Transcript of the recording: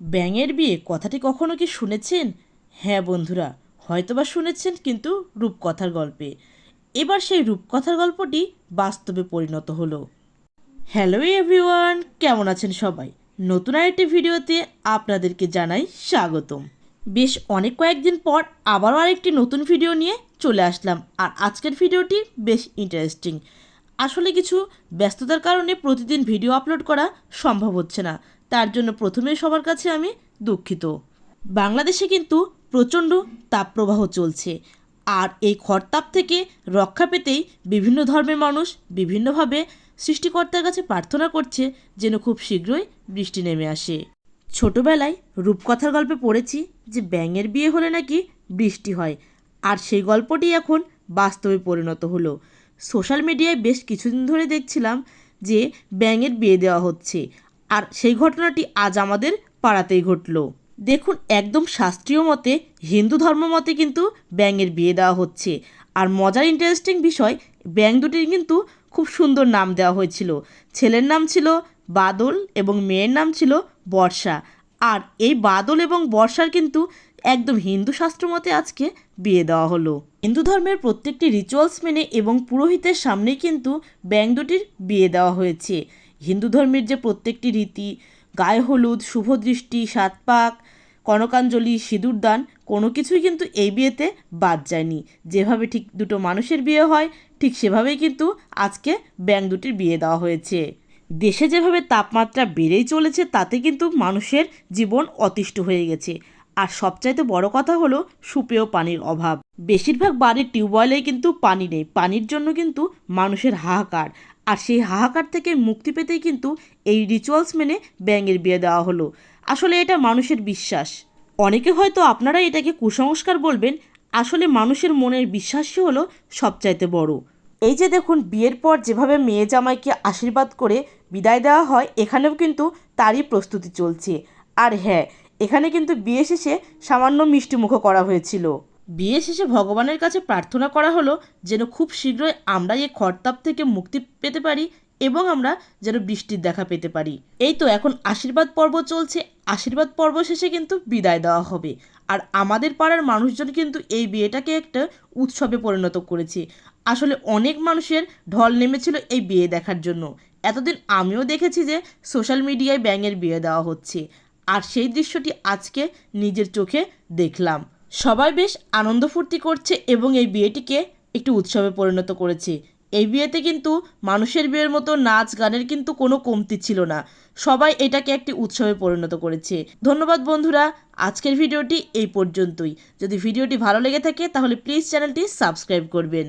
ব্যাঙের বিয়ে, কথাটি কখনো কি শুনেছেন? হ্যাঁ বন্ধুরা, হয়তোবা শুনেছেন কিন্তু রূপকথার গল্পে। এবার সেই রূপকথার গল্পটি বাস্তবে পরিণত হলো। হ্যালো এভরিওয়ান, কেমন আছেন সবাই? নতুন আরেকটি ভিডিওতে আপনাদেরকে জানাই স্বাগতম। বেশ অনেক কয়েকদিন পর আবারও আরেকটি নতুন ভিডিও নিয়ে চলে আসলাম আর আজকের ভিডিওটি বেশ ইন্টারেস্টিং আসলে কিছু ব্যস্ততার কারণে প্রতিদিন ভিডিও আপলোড করা সম্ভব হচ্ছে না। তার জন্য প্রথমে সবার কাছে আমি দুঃখিত। বাংলাদেশে কিন্তু প্রচণ্ড তাপপ্রবাহ চলছে। আর এই খরতাপ থেকে রক্ষা পেতেই বিভিন্ন ধর্মের মানুষ বিভিন্নভাবে সৃষ্টিকর্তার কাছে প্রার্থনা করছে যেন খুব শীঘ্রই বৃষ্টি নেমে আসে। ছোটবেলায় রূপকথার গল্পে পড়েছি যে ব্যাঙের বিয়ে হলে নাকি বৃষ্টি হয়। আর সেই গল্পটি এখন বাস্তবে পরিণত হলো। সোশ্যাল মিডিয়ায় বেশ কিছুদিন ধরে দেখছিলাম যে ব্যাঙের বিয়ে দেওয়া হচ্ছে। আর সেই ঘটনাটি আজ আমাদের পাড়াতেই ঘটলো। দেখুন, একদম শাস্ত্রীয় মতে হিন্দু ধর্ম মতে কিন্তু ব্যাঙের বিয়ে দেওয়া হচ্ছে। আর মজার ইন্টারেস্টিং বিষয়, ব্যাঙ দুটির কিন্তু খুব সুন্দর নাম দেওয়া হয়েছিল। ছেলের নাম ছিল বাদল এবং মেয়ের নাম ছিল বর্ষা। আর এই বাদল এবং বর্ষার কিন্তু একদম হিন্দু শাস্ত্র মতে আজকে বিয়ে দেওয়া হলো। হিন্দু ধর্মের প্রত্যেকটি রিচুয়ালস মেনে এবং পুরোহিতের সামনেই কিন্তু ব্যাঙ দুটির বিয়ে দেওয়া হয়েছে। হিন্দু ধর্মের যে প্রত্যেকটি রীতি, গায়ে হলুদ, শুভ দৃষ্টি, সাত পাক, কনকাঞ্জলি সিঁদুরদান কোনো কিছুই কিন্তু এই বিয়েতে বাদ যায়নি। যেভাবে ঠিক দুটো মানুষের বিয়ে হয়, ঠিক সেভাবেই কিন্তু আজকে ব্যাঙ দুটির বিয়ে দেওয়া হয়েছে। দেশে যেভাবে তাপমাত্রা বেড়েই চলেছে, তাতে কিন্তু মানুষের জীবন অতিষ্ঠ হয়ে গেছে। আর সবচাইতে বড় কথা হলো সুপেয় পানির অভাব। বেশিরভাগ বাড়ির টিউবওয়েলেই কিন্তু পানি নেই। পানির জন্য কিন্তু মানুষের হাহাকার। আর সেই হাহাকার থেকে মুক্তি পেতেই কিন্তু এই রিচুয়ালস মেনে ব্যাঙের বিয়ে দেওয়া হলো। আসলে এটা মানুষের বিশ্বাস। অনেকে হয়তো আপনারা এটাকে কুসংস্কার বলবেন, আসলে মানুষের মনের বিশ্বাসই হলো সবচাইতে বড়। এই যে দেখুন, বিয়ের পর যেভাবে মেয়ে জামাইকে আশীর্বাদ করে বিদায় দেওয়া হয়, এখানেও কিন্তু তারই প্রস্তুতি চলছে। আর হ্যাঁ এখানে কিন্তু বিয়ে শেষে সামান্য মিষ্টিমুখো করা হয়েছিল। বিয়ে শেষে ভগবানের কাছে প্রার্থনা করা হলো যেন খুব শীঘ্রই আমরা এই খরতাপ থেকে মুক্তি পেতে পারি এবং আমরা যেন বৃষ্টির দেখা পেতে পারি। এই তো এখন আশীর্বাদ পর্ব চলছে। আশীর্বাদ পর্ব শেষে কিন্তু বিদায় দেওয়া হবে। আর আমাদের পাড়ার মানুষজন কিন্তু এই বিয়েটাকে একটা উৎসবে পরিণত করেছে। আসলে অনেক মানুষের ঢল নেমেছিল এই বিয়ে দেখার জন্য। এতদিন আমিও দেখেছি যে সোশ্যাল মিডিয়ায় ব্যাঙের বিয়ে দেওয়া হচ্ছে। আর সেই দৃশ্যটি আজকে নিজের চোখে দেখলাম। সবাই বেশ আনন্দ ফুর্তি করছে এবং এই বিয়েটিকে একটি উৎসবে পরিণত করেছে। এই বিয়েতে কিন্তু মানুষের বিয়ের মতো নাচ গানের কিন্তু কোনো কমতি ছিল না। সবাই এটাকে একটি উৎসবে পরিণত করেছে। ধন্যবাদ বন্ধুরা, আজকের ভিডিওটি এই পর্যন্তই। যদি ভিডিওটি ভালো লেগে থাকে তাহলে প্লিজ চ্যানেলটি সাবস্ক্রাইব করবেন।